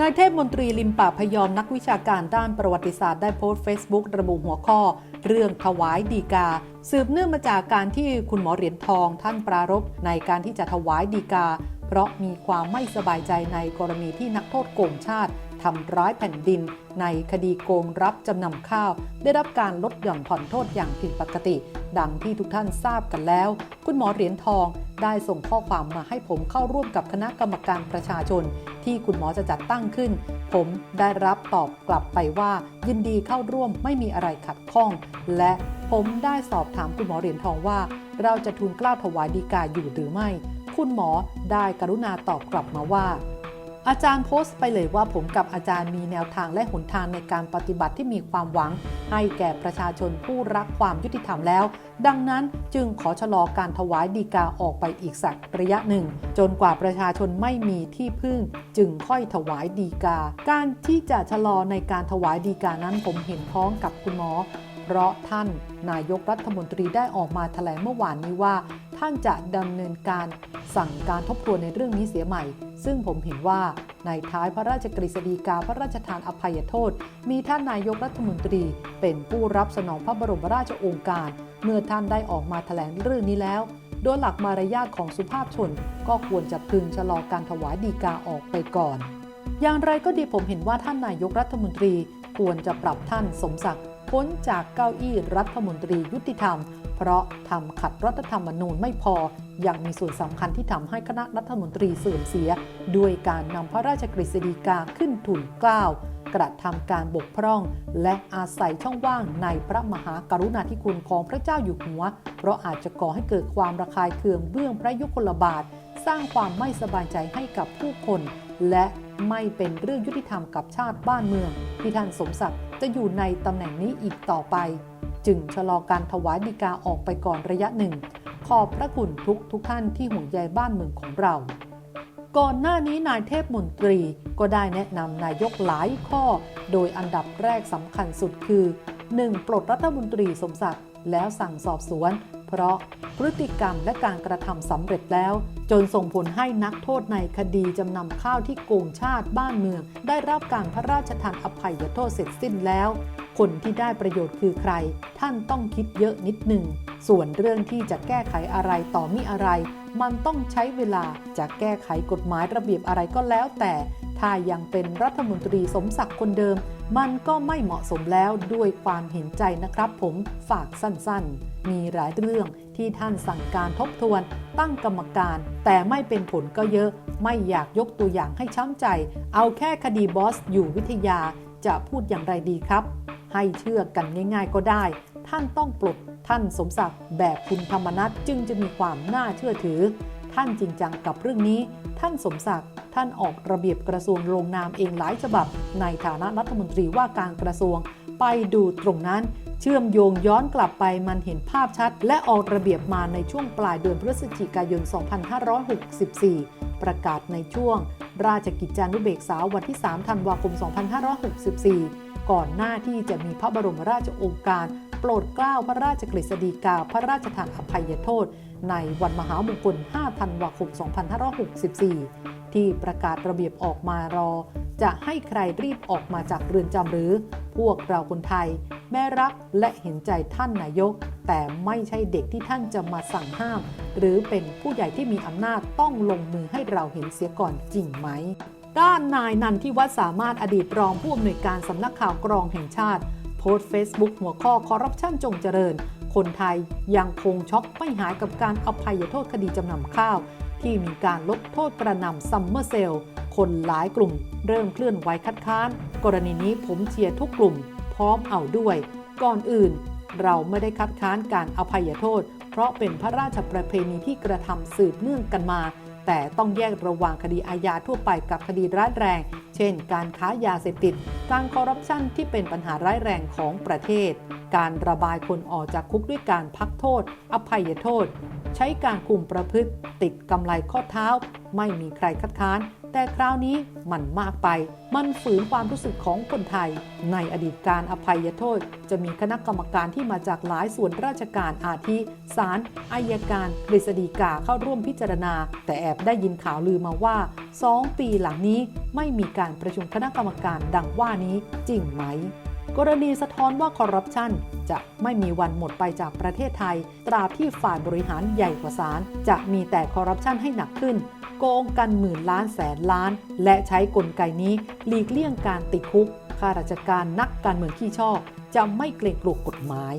นายเทพมนตรีลิมป่าพยอมนักวิชาการด้านประวัติศาสตร์ได้โพสต์ Facebook ระบุหัวข้อ เรื่องถวายดีกา สืบเนื่องมาจากการที่คุณหมอเหรียญทองท่านปรารบในการที่จะถวายดีกา เพราะมีความไม่สบายใจในกรณีที่นักโทษโกงชาติ ทำร้ายแผ่นดิน ในคดีโกงรับจำนำข้าว ได้รับการลดหย่อนผ่อนโทษอย่างผิดปกติ ดังที่ทุกท่านทราบกันแล้ว คุณหมอเหรียญทองได้ส่งข้อความมาให้ผมเข้าร่วมกับคณะกรรมการประชาชน ที่คุณหมอจะจัดตั้งขึ้น ผมได้รับตอบกลับไปว่า ยินดีเข้าร่วมไม่มีอะไรขัดข้อง และผมได้สอบถามคุณหมอเหรียญทองว่า เราจะทูลกล้าวถวายดีกาอยู่หรือไม่ คุณหมอได้กรุณาตอบกลับมาว่า อาจารย์โพสต์ไปเลยว่าผมกับอาจารย์มีแนวทางและหนทางในการปฏิบัติที่มีความหวัง ให้แก่ประชาชนผู้รักความยุติธรรมแล้ว ดังนั้นจึงขอชะลอการถวายดีกาออกไปอีกสักระยะหนึ่ง จนกว่าประชาชนไม่มีที่พึ่ง จึงค่อยถวายดีกา การที่จะชะลอในการถวายดีกานั้นผมเห็นพ้องกับคุณหมอ เพราะท่านนายกรัฐมนตรีได้ออกมาแถลงเมื่อวานนี้ว่า ท่านจะดำเนินการสั่งการทบทวนในเรื่องนี้เสียใหม่ ซึ่งผมเห็นว่าในท้ายพระราชกฤษฎีกาพระราชทานอภัยโทษ มีท่านนายกรัฐมนตรี เป็นผู้รับสนองพระบรมราชโองการ เมื่อท่านได้ออกมาแถลงเรื่องนี้แล้ว โดยหลักมารยาทของสุภาพชน ก็ควรจะพึงชะลอการถวายดีกาออกไปก่อน อย่างไรก็ดีผมเห็นว่าท่านนายกรัฐมนตรีควรจะปรับท่านสมศักดิ์ พ้นจากเก้าอี้รัฐมนตรียุติธรรม เพราะทำขัดรัฐธรรมนูญไม่พอ ยังมีส่วนสำคัญที่ทำให้คณะรัฐมนตรีเสื่อมเสีย ด้วยการนำพระราชกฤษฎีกาขึ้นทุนเกล้ากระทำการบกพร่อง และอาศัยช่องว่างในพระมหากรุณาธิคุณของพระเจ้าอยู่หัว เพราะอาจจะก่อให้เกิดความระคายเคืองเบื้องพระยุคลบาท สร้างความไม่สบายใจให้กับผู้คน และไม่เป็นเรื่องยุติธรรมกับชาติบ้านเมืองที่ท่านสมศักดิ์ จะอยู่ในตำแหน่งนี้อีกต่อไป จึงชะลอการถวายดีกาออกไปก่อนระยะหนึ่ง ขอบพระคุณทุกทุกท่านที่ห่วงใยบ้านเมืองของเรา ก่อนหน้านี้นายเทพมนตรีก็ได้แนะนำนายกหลายข้อ โดยอันดับแรกสำคัญสุดคือ 1. ปลดรัฐมนตรีสมศักดิ์แล้วสั่งสอบสวน เพราะพฤติกรรมและการกระทำสำเร็จแล้ว จนส่งผลให้นักโทษในคดีจำนำข้าวที่โกงชาติบ้านเมือง ได้รับการพระราชทานอภัยโทษเสร็จสิ้นแล้ว คนที่ได้ประโยชน์คือใคร ท่านต้องคิดเยอะนิดหนึ่ง ส่วนเรื่องที่จะแก้ไขอะไรต่อมีอะไร มันต้องใช้เวลาจะแก้ไขกฎหมายระเบียบอะไรก็แล้วแต่ ถ้ายังเป็นรัฐมนตรีสมศักดิ์คนเดิม มันก็ไม่เหมาะสมแล้วด้วยความเห็นใจนะครับผมฝากสั้นๆ มีหลายเรื่องที่ท่านสั่งการทบทวน ตั้งกรรมการ แต่ไม่เป็นผลก็เยอะ ไม่อยากยกตัวอย่างให้ช้ำใจ เอาแค่คดีบอสอยู่วิทยาจะพูดอย่างไรดีครับ ให้เชื่อกันง่าย ๆ ก็ได้ ท่านต้องปลดท่านสมศักดิ์แบบคุณธรรมนัฐจึงจะมีความน่าเชื่อถือ ท่านจริงจังกับเรื่องนี้ ท่านสมศักดิ์ท่านออกระเบียบกระทรวงลงนามเองหลายฉบับ ในฐานะรัฐมนตรีว่าการกระทรวง ไปดูตรงนั้น เชื่อมโยงย้อนกลับไปมันเห็นภาพชัด และออกระเบียบมาในช่วงปลายเดือนพฤศจิกายน 2564 ประกาศในช่วง ราชกิจจานุเบกษาวันที่ 3 ธันวาคม 2564 ก่อนหน้าที่จะมีพระบรมราชโองการโปรดเกล้าพระราชกฤษฎีกาพระราชทานอภัยโทษ ในวันมหามงคล 5 ธันวาคม 2564 ที่ประกาศระเบียบออกมารอ จะให้ใครรีบออกมาจากเรือนจำหรือ พวกเราคนไทย แม้รักและเห็นใจท่านนายก แต่ไม่ใช่เด็กที่ท่านจะมาสั่งห้าม หรือเป็นผู้ใหญ่ที่มีอำนาจต้องลงมือให้เราเห็นเสียก่อนจริงไหม ด้านนายนันทิวัฒน์สามารถอดีตรองผู้อำนวยการสำนักข่าวกรองแห่งชาติ โพสต์เฟซบุ๊กหัวข้อคอร์รัปชันจงเจริญ คนไทยยังคงช็อกไม่หายกับการอภัยโทษคดีจำนำข้าว ที่มีการลดโทษกระนำซัมเมอร์เซลคนหลายกลุ่ม เริ่มเคลื่อนไหวคัดค้าน กรณีนี้ผมเชียร์ทุกกลุ่ม พร้อมเอาด้วย ก่อนอื่น เราไม่ได้คัดค้านการอภัยโทษ เพราะเป็นพระราชประเพณีที่กระทำสืบเนื่องกันมา แต่ต้องแยกระหว่างคดีอาญาทั่วไปกับคดีร้ายแรง เช่น การค้ายาเสพติด การคอร์รัปชันที่เป็นปัญหาร้ายแรงของประเทศ การระบายคนออกจากคุกด้วยการพักโทษ อภัยโทษ ใช้การคุมประพฤติ ติดกำไรข้อเท้า ไม่มีใครคัดค้าน แต่คราวนี้มันมากไป มันฝืนความรู้สึกของคนไทย ในอดีตการอภัยโทษ จะมีคณะกรรมการที่มาจากหลายส่วนราชการอาทิศาลอายการกฤษฎีกาเข้าร่วมพิจารณา แต่แอบได้ยินข่าวลือมาว่า 2 ปีหลังนี้ไม่มีการประชุมคณะกรรมการดังว่านี้จริงไหมกรณีสะท้อนว่าคอร์รัปชันจะไม่มีวันหมดไปจากประเทศไทย ตราบที่ฝ่ายบริหารใหญ่กว่าศาลจะมีแต่คอร์รัปชันให้หนักขึ้น โกงกันหมื่นล้านแสนล้าน และใช้กลไกนี้หลีกเลี่ยงการติดคุกข้าราชการนักการเมืองขี้ชอบ จะไม่เกรงกลัวกฎหมาย